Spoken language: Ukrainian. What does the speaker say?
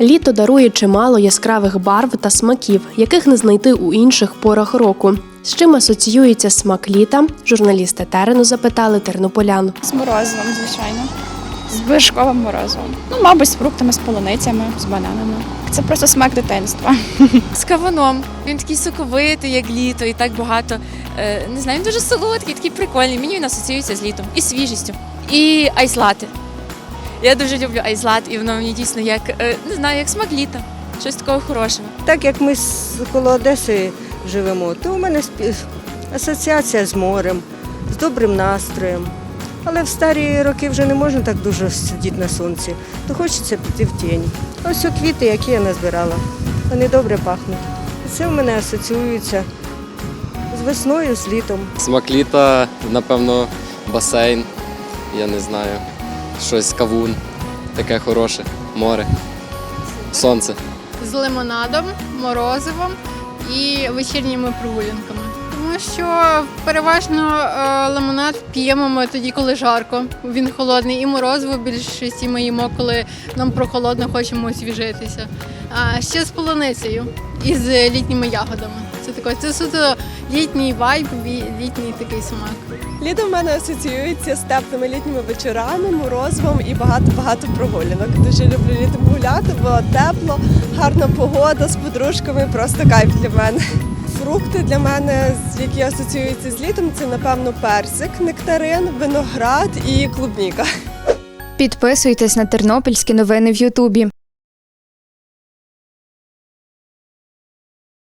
Літо дарує чимало яскравих барв та смаків, яких не знайти у інших порах року. З чим асоціюється смак літа? Журналісти терену запитали тернополян. З морозивом, звичайно. З вишковим морозивом. Ну, мабуть, з фруктами, з полуницями, з бананами. Це просто смак дитинства. з кавуном. Він такий соковитий, як літо, і так багато. е, Не знаю, він дуже солодкий, такий прикольний. Мені він асоціюється з літом і свіжістю. І айслати. Я дуже люблю айслат, і воно мені дійсно як е, не знаю, як смак літа. Щось такого хорошого. Так як ми з- коло Одеси живемо, то у мене асоціація з морем, з добрим настроєм. Але в старі роки вже не можна так дуже сидіти на сонці, то хочеться піти в тінь. Ось о квіти, які я назбирала, вони добре пахнуть. І це в мене асоціюється з весною, з літом. Смак літа, напевно, басейн, я не знаю, щось кавун, таке хороше, море, сонце. з лимонадом, морозивом і вечірніми прогулянками. Тому що переважно е, лимонад п'ємо ми тоді, коли жарко. Він холодний, і морозиво більшості ми їмо, коли нам прохолодно хочемо освіжитися. А ще з полуницею і з літніми ягодами. Це таке, це суто літній вайб, літній такий смак. Літо в мене асоціюється з теплими літніми вечорами, морозивом і багато-багато прогулянок. Дуже люблю літом гуляти, бо тепло, гарна погода з подружками, просто кайф для мене. Фрукти для мене, які асоціюються з літом, це напевно персик, нектарин, виноград і клубніка. Підписуйтесь на тернопільські новини в Ютубі.